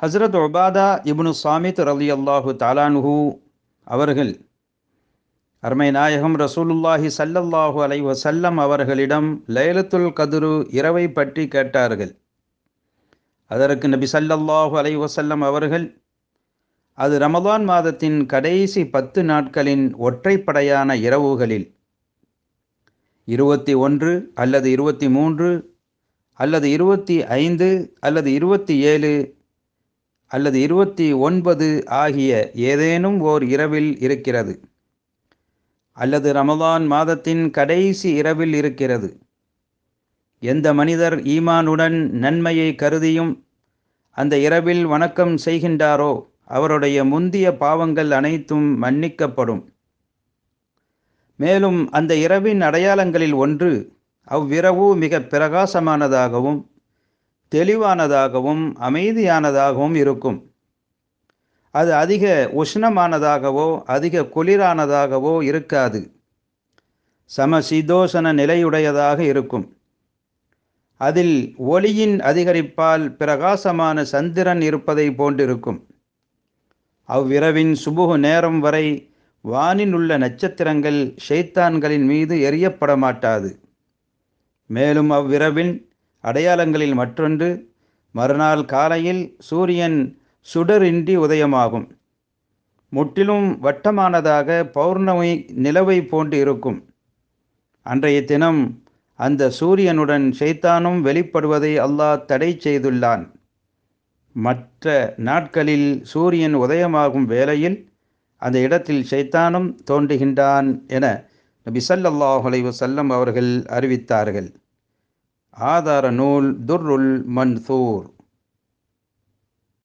ஹஸ்ரத் ஒபாதா இப்னு சாமித் ரலி அல்லாஹு தாலானுஹு அவர்கள் அருமை நாயகம் ரசூலுல்லாஹி சல்லல்லாஹு அலை வசல்லம் அவர்களிடம் லைலத்துல் கதுரு இரவை பற்றி கேட்டார்கள். அதற்கு நபி சல்லல்லாஹு அலை வசல்லம் அவர்கள் அது ரமதான் மாதத்தின் கடைசி பத்து நாட்களின் ஒற்றைப்படையான இரவுகளில் இருபத்தி ஒன்று அல்லது இருபத்தி மூன்று அல்லது இருபத்தி ஐந்து அல்லது இருபத்தி ஏழு அல்லது இருபத்தி ஒன்பது ஆகிய ஏதேனும் ஓர் இரவில் இருக்கிறது. அல்லது ரமதான் மாதத்தின் கடைசி இரவில் இருக்கிறது. எந்த மனிதர் ஈமானுடன் நன்மையை கருதியும் அந்த இரவில் வணக்கம் செய்கின்றாரோ அவருடைய முந்திய பாவங்கள் அனைத்தும் மன்னிக்கப்படும். மேலும் அந்த இரவின் அடையாளங்களில் ஒன்று அவ்விரவு மிக பிரகாசமானதாகவும் தெளிவானதாகவும் அமைதியானதாகவும் இருக்கும். அது அதிக உஷ்ணமானதாகவோ அதிக குளிரானதாகவோ இருக்காது. சமசீதோஷண நிலையுடையதாக இருக்கும். அதில் ஒளியின் அதிகரிப்பால் பிரகாசமான சந்திரன் இருப்பதை போன்றிருக்கும். அவ்விரவின் சுபுகு நேரம் வரை வானில் உள்ள நட்சத்திரங்கள் ஷைத்தான்களின் மீது எரியப்பட மாட்டாது மேலும் அவ்விரவின் அடையாளங்களில் மற்றொன்று மறுநாள் காலையில் சூரியன் சுடரின்றி உதயமாகும். முற்றிலும் வட்டமானதாக பௌர்ணமி நிலவை போன்று இருக்கும். அன்றைய தினம் அந்த சூரியனுடன் ஷைத்தானும் வெளிப்படுவதை அல்லாஹ் தடை செய்துள்ளான். மற்ற நாட்களில் சூரியன் உதயமாகும் வேளையில் அந்த இடத்தில் ஷைத்தானும் தோன்றுகின்றான் என நபி சல்லாஹ் அலைவசல்லம் அவர்கள் அறிவித்தார்கள். هذا رنول در المنثور.